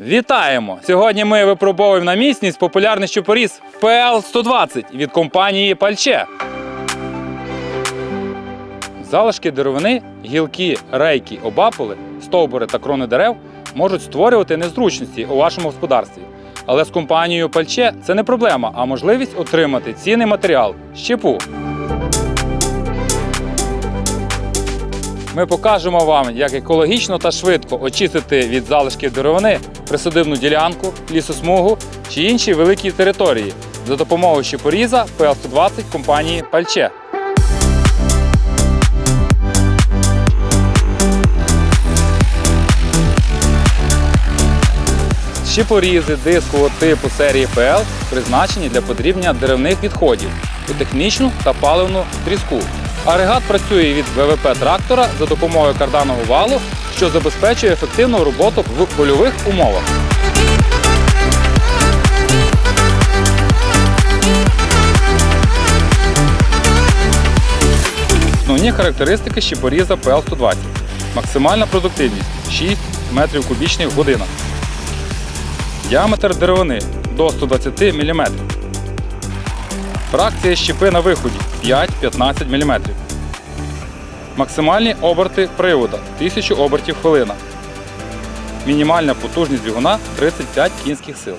Вітаємо! Сьогодні ми випробовуємо на міцність популярний щупоріз PL120 від компанії Пальче. Залишки деревини, гілки, рейки, обапули, стовбури та крони дерев можуть створювати незручності у вашому господарстві. Але з компанією Пальче це не проблема, а можливість отримати цінний матеріал щепу. Ми покажемо вам, як екологічно та швидко очистити від залишків деревини присадибну ділянку, лісосмугу чи інші великі території за допомогою щепоріза PL120 компанії Пальче. Щепорізи дискового типу серії PL призначені для подрібнення деревних відходів у технічну та паливну тріску. Агрегат працює від ВВП трактора за допомогою карданого валу, що забезпечує ефективну роботу в польових умовах. Основні характеристики щепоріза PL120. Максимальна продуктивність 6 метрів кубічних в година. Діаметр деревини до 120 мм. Фракція щепи на виході 5-15 мм. Максимальні оберти привода 1000 обертів хвилина. Мінімальна потужність двигуна 35 кінських сил.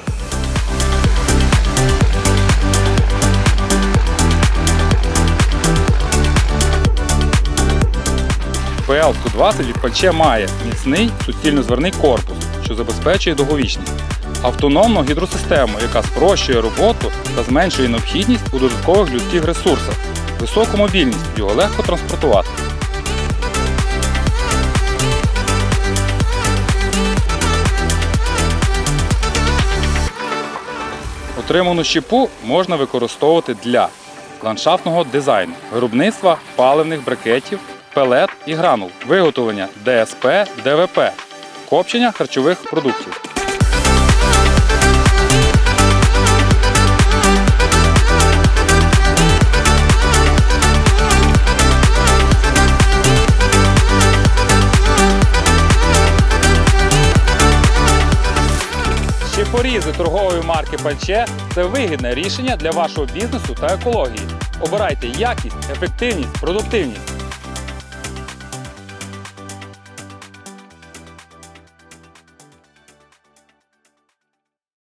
PL-120 від Пальче має міцний суцільнозверний корпус, що забезпечує довговічність, автономну гідросистему, яка спрощує роботу та зменшує необхідність у додаткових людських ресурсах, високу мобільність, його легко транспортувати. Отриману щепу можна використовувати для ландшафтного дизайну, виробництва паливних брикетів, пелет і гранул, виготовлення ДСП, ДВП, копчення харчових продуктів. Щепорізи торгової марки Пальче це вигідне рішення для вашого бізнесу та екології. Обирайте якість, ефективність, продуктивність.